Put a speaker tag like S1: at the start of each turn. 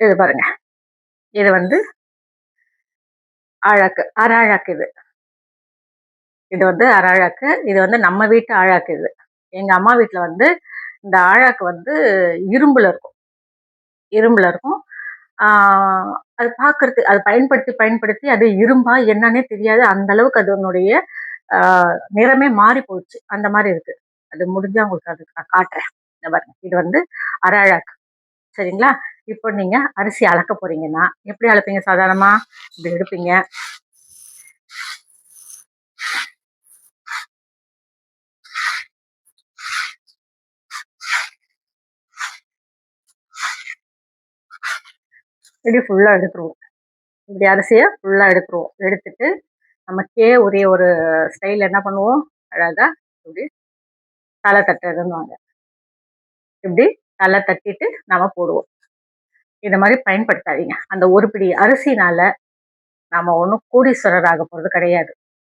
S1: இது பாருங்க. இது வந்து ஆழாக்கு அராழாக்கு இது. இது வந்து அராழாக்கு இது வந்து நம்ம வீட்டு ஆழாக்கு இது. எங்கள் அம்மா வீட்டில் வந்து இந்த ஆழாக்கு வந்து இரும்பில் இருக்கும். இரும்பில் இருக்கும். அது பார்க்கறது அது பயன்படுத்தி பயன்படுத்தி அது இரும்பா என்னன்னே தெரியாது. அந்த அளவுக்கு அதனுடைய நிறமே மாறி போச்சு. அந்த மாதிரி இருக்கு. அது முடிஞ்சா உங்களுக்கு அதுக்கு நான் காட்டுறேன். இந்த பாருங்க. இது வந்து அராழாக்கு. சரிங்களா? இப்போ நீங்க அரிசி அளக்க போறீங்கன்னா எப்படி அளப்பீங்க? சாதாரணமா இப்படி எடுப்பீங்க? இப்படி ஃபுல்லா எடுத்துருவோம். இப்படி அரிசியை ஃபுல்லா எடுத்துருவோம். எடுத்துட்டு நமக்கே ஒரே ஒரு ஸ்டைலில் என்ன பண்ணுவோம்? அழகா இப்படி தலை தட்டுறதுன்னுவாங்க இப்படி தலை தட்டிட்டு நாம போடுவோம். இந்த மாதிரி பயன்படுத்தாதீங்க. அந்த ஒரு பிடி அரிசினால நாம ஒன்றும் கோடீஸ்வரர் ஆக போறது கிடையாது.